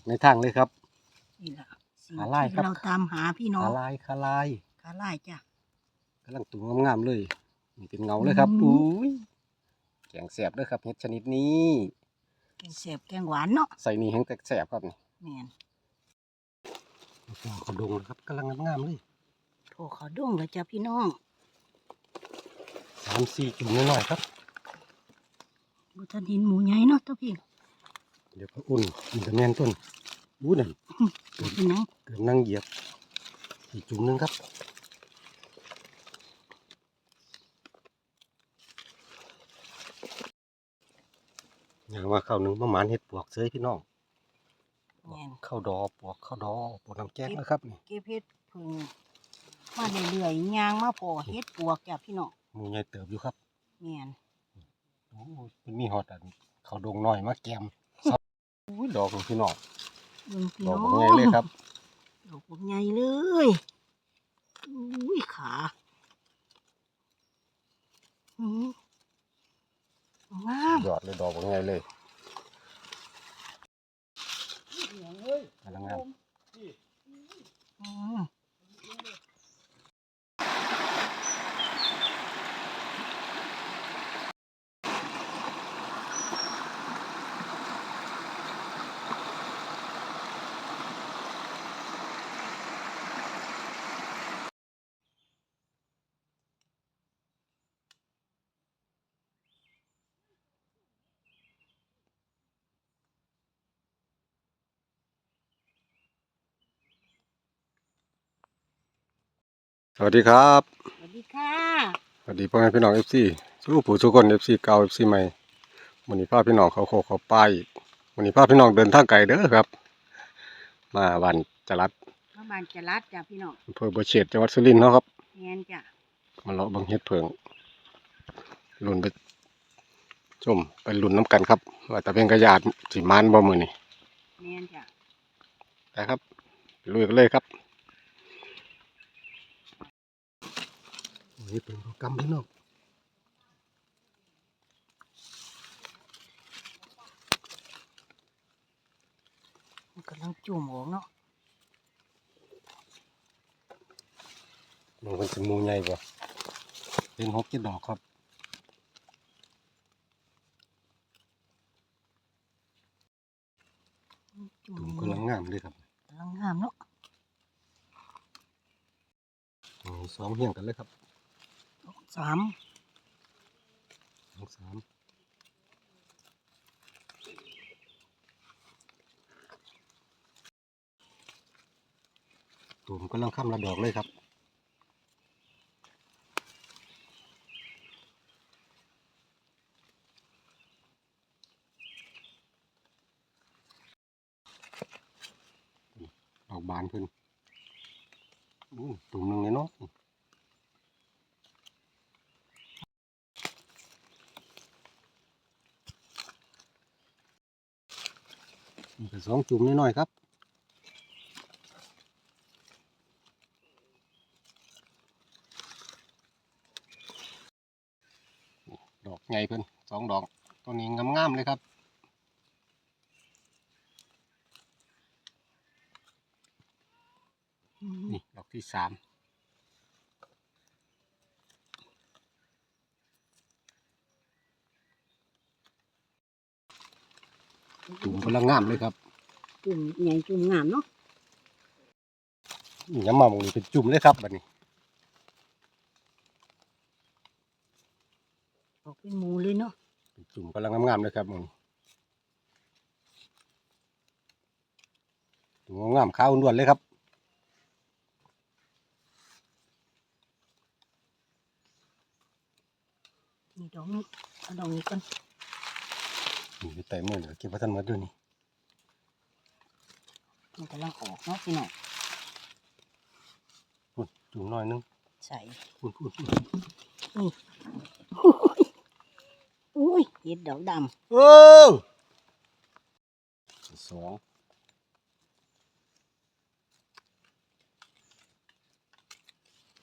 อกในทางเลยครับ นี่แหละสิ่งขาลายครับ ที่เราตามหาพี่น้องคาลายคาลายขาลายจ้ะ กำลังตุ่มงามๆเลยนี่เป็นเงาเลยครับอืม อุ้ยแกงแสบด้วยครับเห็ดชนิดนี้ แกงแสบแกงหวานเนาะใส่นี่แห้งแตกแสบครับนี่แม่นขอดงนะครับกำลังงามๆเลยโถเขาด้งเลยจ้ะพี่น้องสามสี่จุ่มน้อยๆครับบุทันหินหมูใหญ่เนาะตัวพี่ เดี๋ยวก็อุ่นมันจะแม่นต้นอู้นั่นตัวพี่น้องเกือบนั่งเหยียบอีกจุ่มหนึงครับอย่างว่าข้าวหนึ่งประมาณเห็ดปวกเสยพี่น้องแม่นข้าวดอปวกข้าวดอปวกน้ำแกงนะครับนี่เก็บเห็ดพึ่งมาเรื่อยๆย่างมาพอเห็ดปวกจ้ะพี่น้องหมูใหญ่เติบอยู่ครับแม่นโอ้ยมันมีฮอตอันข้าวดงน้อยมาแกมซอยอุ้ย ดอกของพี่น้องเบิ่งพี่ดอกน้องของไงเลยครับ ดอกบักใหญ่เลยอุ้ยขาอืมงามยอดเลยดอกของไงเลยกำลังงาม สวัสดีครับ สวัสดีค่ะ สวัสดีพ่อแม่พี่น้องเอฟซีสู้ผู้ทุกคนเอฟซีเก่าเอฟซีใหม่วันนี้พาพี่น้องเขาโคกเขาป้ายวันนี้พาพี่น้องเดินทางไกลเด้อครับ มาวันจรัดพระบานจะรัดจ้ะพี่น้องอำเภอบัวเฉดจังหวัดสุรินทร์เนาะครับแม่นจ้ะมาเลาะเบังเฮ็ดเพิงลุ่นไปชมไปลุ่นน้ำกันครับว่าแต่เป็นกระยาดสิมานบ่มือนี่แม่นจ้ะนะครับไปลุยกันเลยครับ เป็นโปรแกรมพี่น้องมันกำลังจุ่มออกเนาะมันเป็นสมูใหญ่บ่เป็นหกเจ็ดดอกครับจุ่มตุ่มกำลังงามเลยครับกำลังงามเนาะสองเฮียงกันเลยครับ สามสองสามตุ่มกำลังข้ามระดอกเลยครับดอกบานเพิ่นอู้ตุ่มหนึ่งเลยเนาะ สองจุ่มน้อยๆครับดอกใหญ่เพิ่นสองดอกตัวนี้งามๆเลยครับนี่ดอกที่สามจุ่มกำลังงามเลยครับ จุ่มใหญ่จุ่มงามเนาะนี่ย้ำมาหมองนี้เป็นจุ่มเลยครับบัดนี้ออกเป็นหมูเลยเนาะเป็นจุ่มกำลังงามๆเลยครับหมองนี้จุ่มงามๆขาวล้วนเลยครับนี่ดอกนี้เอาดอกนี้ก่อนนี่อยู่ใต้มือเหลือเก็บไว้ทันหมดด้วยนี่ มันกำลังออกเนาะพี่น้องพุ่นจุ่มน้อยนึงใส่พุ่นพุ่นพุ่นอุ้ยอุ้ยเห็ดดอกดโอ้สอง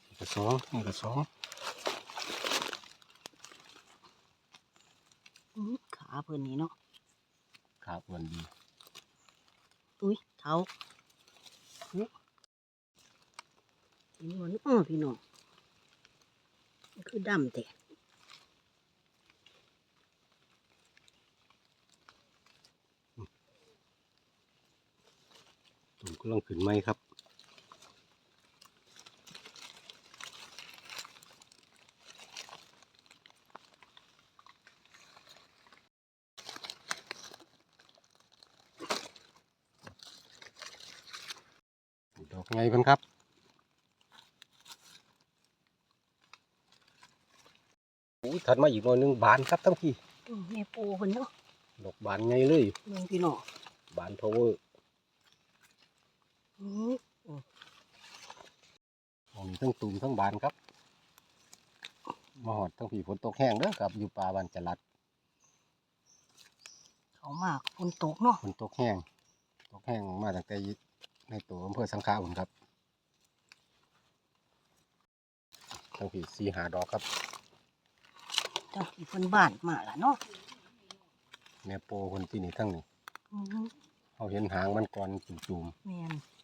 นี่ก็สองนี่ก็สองำอื้อขาเพิ่นนี่เนาะครับวันดี อุ้ยเท้าอุ๊ยเห็นมันอ้อพี่น้องคือดำแต่ผมก็ลองขึ้นไหมครับ ไงเพิ่นครับอุ้ยถัดมาอีกหน่อยหนึงบานครับทั้งพี่อืมแม่ปูเพิ่นเนาะดอกบานไงเลยเมืองพี่น้องบานพาวเวอร์อืมมองนี้ทั้งตูมทั้งบานครับมาหอดทั้งผีฝนตกแห้งเด้อครับ อยู่ป่าบันจรัด เขามากฝนตกเนาะฝนตกแห้งตกแห้งมาตั้งแต่อยู่ ในตัวอำเภอสังขะผมครับทั้งผีสีหาดอกครับจังที่เพิ่นบ้านมาล่ะเนาะแม่โปคนที่นี่ทั้งนี้อืมเขาเห็นหางมันก่อนจุ่มแม่นๆ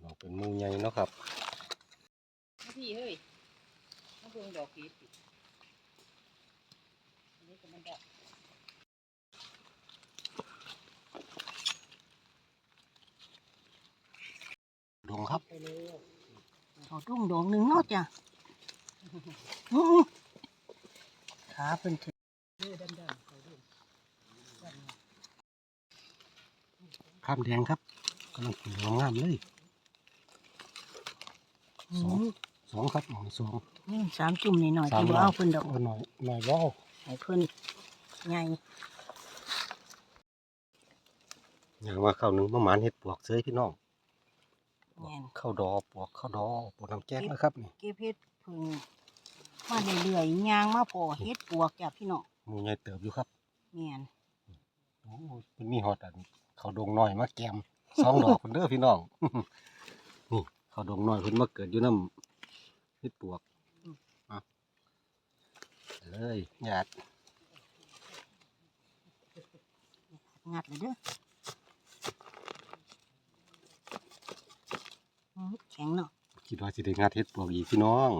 เราเป็นหมูใหญ่เนาะครับพี่เฮ้ยมาเบิ่งดอกพีชอันนี้ก็ มันดอกดงครับไปเลยเอาตุ้งดอกหนึงเนาะจ้ะอืมขาเพิ่นถึงเด้อดำๆเขาเด้อข้ามแดงครับกำลังขึ้นงามๆเลยอืมสองครับหมองสอง นี่สามจุ่มนิดหน่อยสามที่บ่รอบเอาเพิ่นดอก เอาหน่อยหน่อยว้าว ให้เพิ่นใหญ่อย่างว่าข้าวหนึ่งประมาณเห็ดปวกเสยพี่น้องแม่นข้าวดอปวกข้าวดอปวกน้ำแกงนะครับนี่เก็บเฮ็ดเพิ่งมาเรื่อยๆย่างมาพอเฮ็ดปวกจ้ะพี่น้องหมูใหญ่เติบอยู่ครับแม่นโอ้ยมันมีฮอตอันข้าวดงน้อยมาแกมสองดอกคนเด้อพี่น้อง นี่ข้าวดงน้อยเพิ่นมาเกิดอยู่น้ำเห็ดปวกอะ เลยหยาดงัดเลยเด้ออืมแข็งเนาะคิดว่าสิได้งัดเห็ดปวกอีกพี่น้อง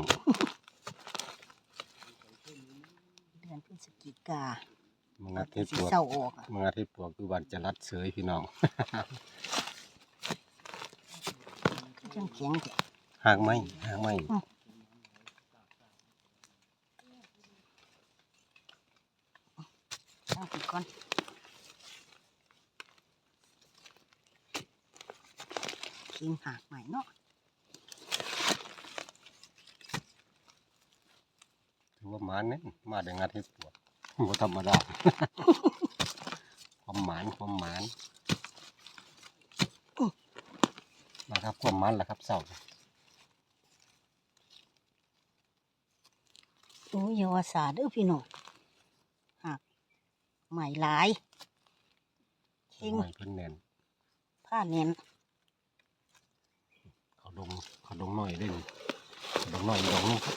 เดือนพฤศจิกามางัดก็เห็ดสิปวกเศร้าออกอะมางัดเห็ดปวกคือบ้านจะรัดเสยพี่น้องคือจังแข็งแท้หางไม้หางไม้ ตั้งติดก่อน กินหักใหม่เนาะถือว่าหมานเนี่ยมาได้งัดเห็ดปวกบ่ธรรมดาความหมานความหมานนะครับความหมันแหละครับเสาโอ้ยยาวาสาเด้อพี่น้องหักใหม่หลายเข่งไม้เพิ่นแน่นผ้าเน้น ดงเขาดงน้อยเล่นเขาดงน้อยอีกดอกหนึงครับ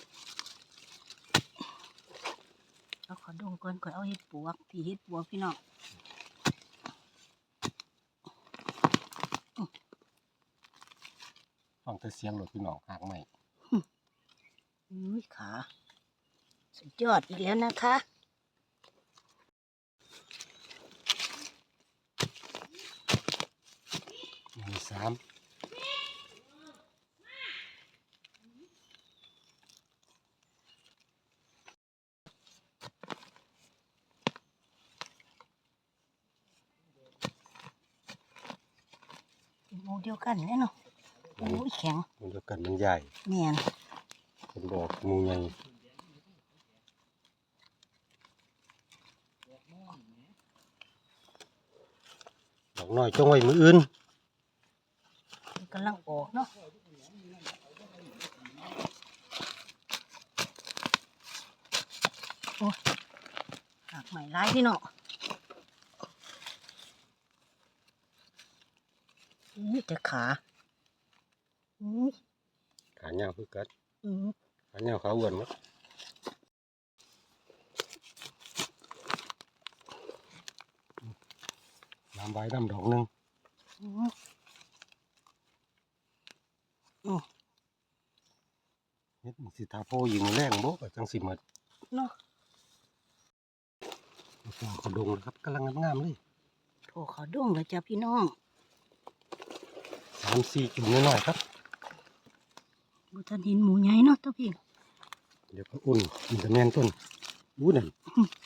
เอาขอดมก่อนก่อนเอาเห็ดปวกพี่เห็ดปวกพี่น้องฟังแต่เสียงรถพี่น้องหางไม้อุ้ยขา สุดยอดอีกแล้วนะคะมีสาม เป็นหมูเดียวกันเลยเนาะโอ้ยแข็งมันเดียวกันมันใหญ่แม่นเป็นบอกหมูใหญ่ดอกน้อยจงไว้มืออื่นมันกำลังออกเนาะโอ้ยหักใหม่ร้ายพี่น้อง อุ้ยแต่ขาอุ้ยขาเหี่ยวคือกันอืมขาเหี่ยวขาอ้วนมั้ยน้ำใบน้ำดอกหนึ่งอืมอืมเฮ็ดสิทาโพยิงแรงบ่ก็จังสิหมดเนาะเขาดงนะครับกำลังงามๆเลยโถเขาด้งเลยจ้ะพี่น้อง สามสี่จุ่มน้อยๆครับบุทันเห็นหมูใหญ่เนาะตัวพี่เดี๋ยวก็อุ่นมันจะแม่นต้นอู้นั่น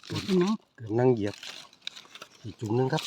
ตัวพี่น้องเกือบนั่งเหยียบอีกจุ่มหนึงครับ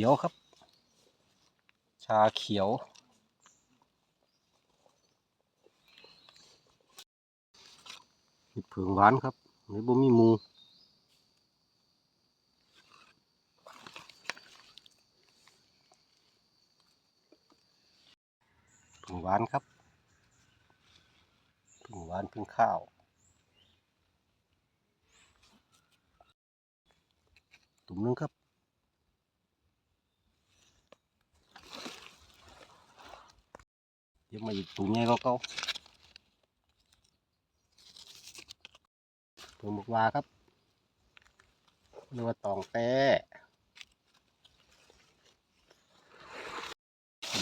ขียวครับ ชาเขียว เห็ดเผืองหวานครับไม่บ่มีมูเผืองหวานครับเผืองหวานเผืองข้าวตุ่มนึงครับ เดี๋ ยวมาอีกตุ่มใหญ่ก็เก่าตุ่มบกวาครับเรียกว่าตองแต้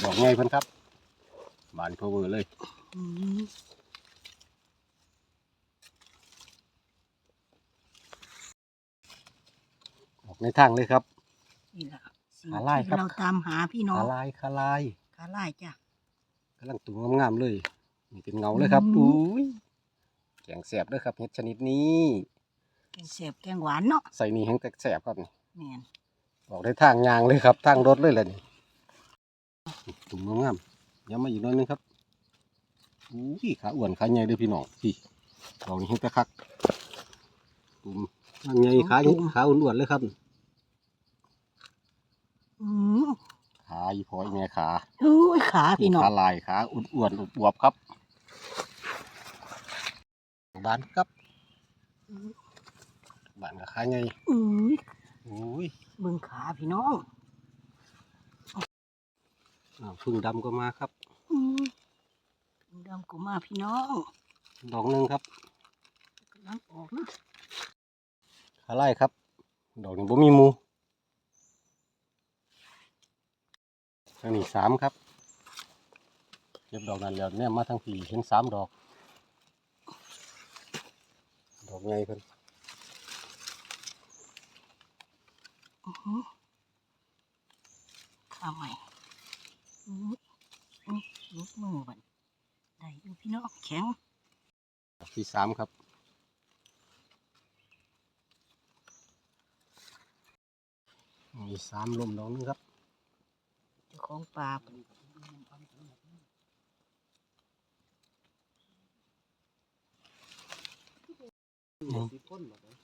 ดอกใหญ่เพิ่นครับบานเพอเวอร์เลยอืมออกในทางเลยครับนี่แหละสิ่งขาลายที่ครับเราตามหาพี่น้องขาลายขาลาย ขาลายจ้ะ กำลังตุ่มงามๆเลยนี่เป็นเงาเลยครับอืมอุ้ยแกงแสบด้วยครับเห็ดชนิดนี้แกงแสบแกงหวานเนาะใส่นี่แห้งแสบครับนี่แม่นออกได้ทางยางเลยครับทางรถเลยแหละนี่ตุ่มงามๆย้ำมาอีกหน้อยนึงครับอุ้ยขาอ้วนขาใหญ่เด้อพี่น้องพี่ดอกนี้เห็นตะคักตุ่มอันใหญ่ขาขาอ้วนๆเลยครับ อืม ขา อีพอยแม่ขาอุ้ยขาพี่น้องขาลายขาอ้วนๆอวบๆครับบานครับบานกับขาใหญ่อุ้ยอุ้ยเบิ่งขาพี่น้องอ้าวพึ่งดำก็มาครับอืมดำกูมาพี่น้องดอกหนึ่งครับกำลังออกนะขาไล่ครับ ดอกนี้บ่มีห มูอันนี้สามครับเก็บดอกนั้นแล้วเนี่ยมาทางผีเห็นสามดอก ดอกใหญ่เพิ่นอื้อหือขาใหม่อืออือลุกมือบันได้อยู่พี่น้องแข็งดอกที่สามครับมีสามลมดอกหนึงครับเจ้า ของปลาเพิ่นสิบคนแบบนี้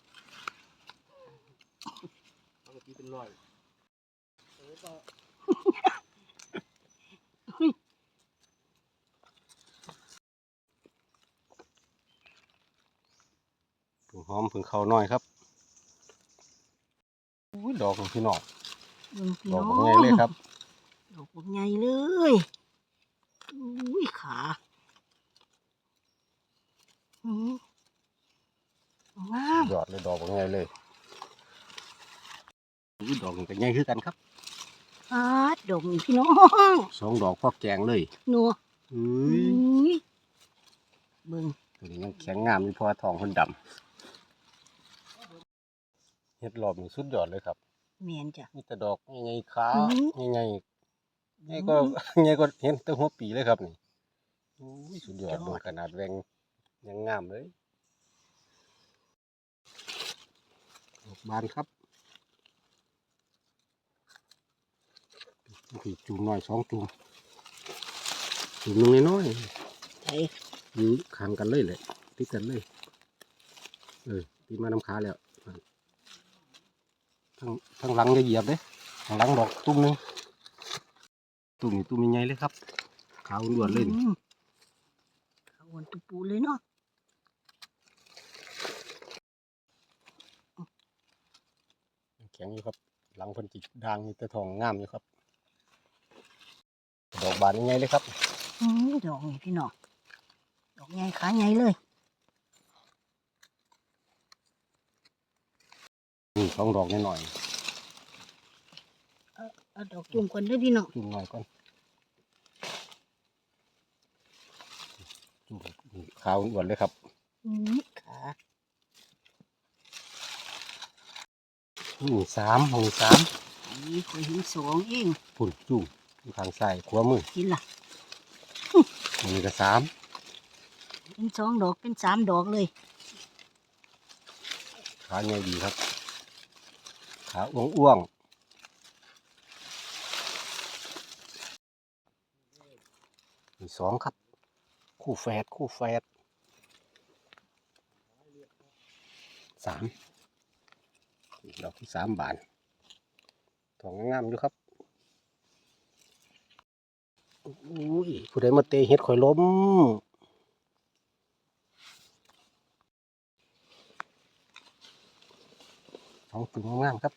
ปกติเป็นร้อยผึ่งหอมผึ่งเขาน้อยครับอุ้ยดอกของพี่น้องเบิ่งพี่ดอน้กองบักใหญ่เลยครับ ดอกบักใหญ่เลยอุ้ยขาอืมงามยอดเลยดอกบักใหญ่เลยอุ้ยดอกนี่ก็ใหญ่คือกันครับอาดดอกนี่พี่น้องสองดอกพอแกงเลยนัวอุ้อุ้ยยเบิ่งตัวนี้ยังแข็งงามอยู่เพราะว่าทองคนดำเฮ็ดรอบนี่สุดยอดเลยครับเมียนจ้ะมีแต่ดอกใหญ่ๆขาวอืมใหญ่ๆ ใหญ่ก็ใหญ่ก็เห็นแตั้งหัวปีเลยครับนี่อุ้ยสุดยอดยอดดูขนาดแวงยังงามเลยดอกบานครับนี่จุ่มน้อยสองจุ่มจุ่มหนึงน้อยไอ้ๆอยู่ข้างกันเลยแหละติดกันเลยเออตีมาน้ำขาแล้วนั่นทั้งทั้งหลังจะเหยียบเลยข้างหลังดอกตุ้มหนึง ตุ้มนี่ตุ้มใหญ่ๆเลยครับขาวล้วนเลยนี่อืมขาววนตุปูเลยเนาะแข็งอยู่ครับ หลังเพิ่นจิด่างมีแต่ทองงามอยู่ครับดอกบานใหญ่ๆเลยครับอืมดอกนี่พี่น้องดอกใหญ่ขาใหญ่เลยนี่สองดอกหน่อย เอาดอกจุ่มก่อนเด้อพี่น้องๆจุ่มหน่อยก่อนจุ่มนี่ขาวล้วนเลยครับอืมขานี่สามหงสามนี่คอยเห็นสองเองปุ่นจุ่มอยู่ข้างซ้ายขวามือกินล่ะนี่ก็สามเป็นสองดอกเป็นสามดอกเลยขาใหญ่ดีครับ ขาอ้วงอ้วงๆมี สองครับ คู่แฝดคู่แฝดสามดอกที่สามบานทองงามๆอยู่ครับอุ้ยผู้ใดมาเตะเฮ็ดข่อยล้มสองจุ่มงามครับ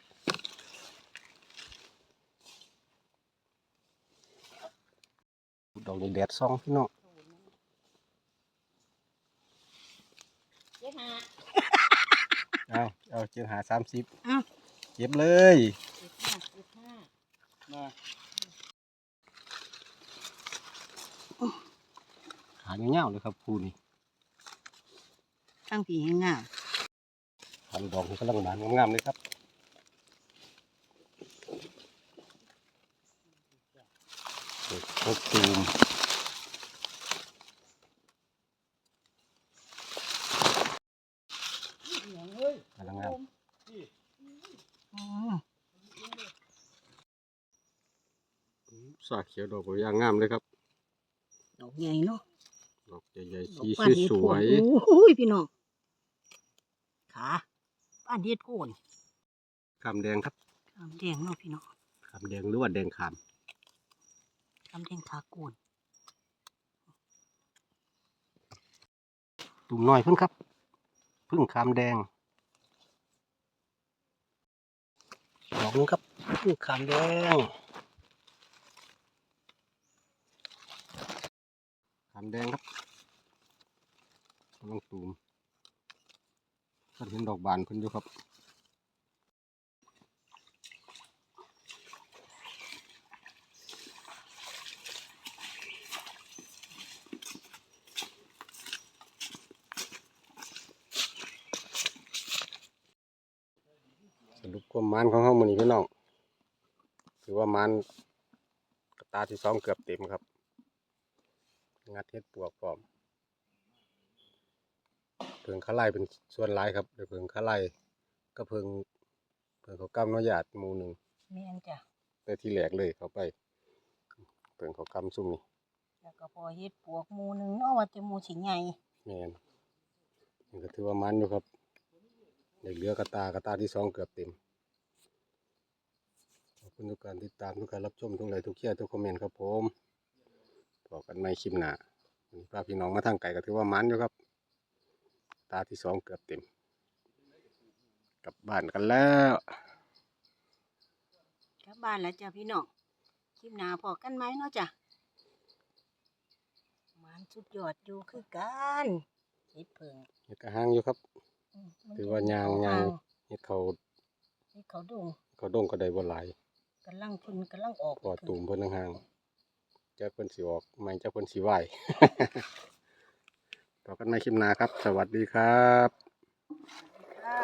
ดอกนี้แดดซองพี่น้องเจ๊หาเอาเอาเจ็ดหาสามสิบเอ้าเก็บเลยเจ็ดห้าเจ็ดห้าขาเงาวๆเลยครับครูนี่ตั้งผีให้งามทำดอกนี่กำลังบานงามๆเลยครับเด็ก พกตูมกำลังงามอืมสาเขียวดอกก็ย่างงามเลยครับ ดอกใหญ่เนาะ ดอกใหญ่ๆดอกสีป้านเฮ็ดสโควนยโอ้ยพี่น้อง ขาป้านเฮ็ดโคนๆขามแดงครับคำแดงเนาะพี่น้องขามแดงหรือว่าแดงขาม คำแดงขาโกนตุ่มน้อยเพิ่นครับ พึ่งขามแดงดอกนึงครับ พึ่งขามแดงขามแดงครับกำลังตูมก็เห็นดอกบานเพิ่นอยู่ครับ รุปความมันของเฮามื้อนี้พี่น้องถือว่ามันกระตาที่สองเกือบเต็มครับ งัดเฮ็ดปวกพร้อมเพิงขาไล่เป็นส่วนหลายครับเดี๋ยวเพิงขาไล่ก็เพิงเพิงเขากำน้อยหยาดหมู่หนึ่งแม่นจ้ะแต่ที่แหลกเลยเข้าไป เพิงเขากำซุ่มนี่แล้วก็พอเฮ็ดปวกหมูหนึงเนาะว่าแต่หมูสิใหญ่แม่นนี่ก็ถือว่ามันอยู่ครับในเหลือกระตากระตาที่สองเกือบเต็มขอบ คุณทุกการติดตามทุกการรับชมทุกไลค์ทุกแชร์ทุกคอมเมนต์ครับผมพอกันในคลิปหน้าวันนี้พาพี่น้องมาทางไก่ก็ถือว่ามันอยู่ครับ ตาที่สองเกือบเต็ม กลับบ้านกันแล้วกลับลับบ้านแล้วจ้ะพี่น้องคลิปหน้าพอกันไหมเนาะจ้ะมันสุดยอดอยู่คือกันเห็ดเพิงเห็ดกระห้างอยู่ครับอืมมันถือว่ายางเขยางอ่เห็ดเขาเห็ดเขาดงเขาดงก็ได้บ่หลาย กำลังเพ่นกำลังออกปอดตุ่มเพิ่นห่างๆจักเพิ่นสิออกไม่จักเพิ่นสิไหวต่อกันไม่คลิมนาครับ สวัสดีครับค่ะ